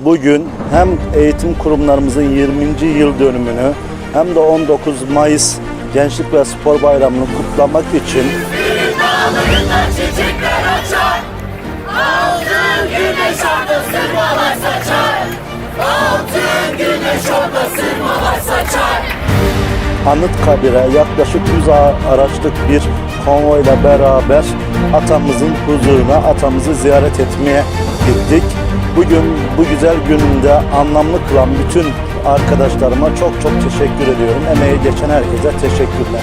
bugün hem eğitim kurumlarımızın 20. yıl dönümünü hem de 19 Mayıs Gençlik ve Spor Bayramı'nı kutlamak için Anıtkabir'e yaklaşık 100 a- araçlık bir konvoyla beraber atamızın huzuruna, atamızı ziyaret etmeye gittik. Bugün bu güzel gününde anlamlı kılan bütün arkadaşlarıma çok çok teşekkür ediyorum. Emeği geçen herkese teşekkürler.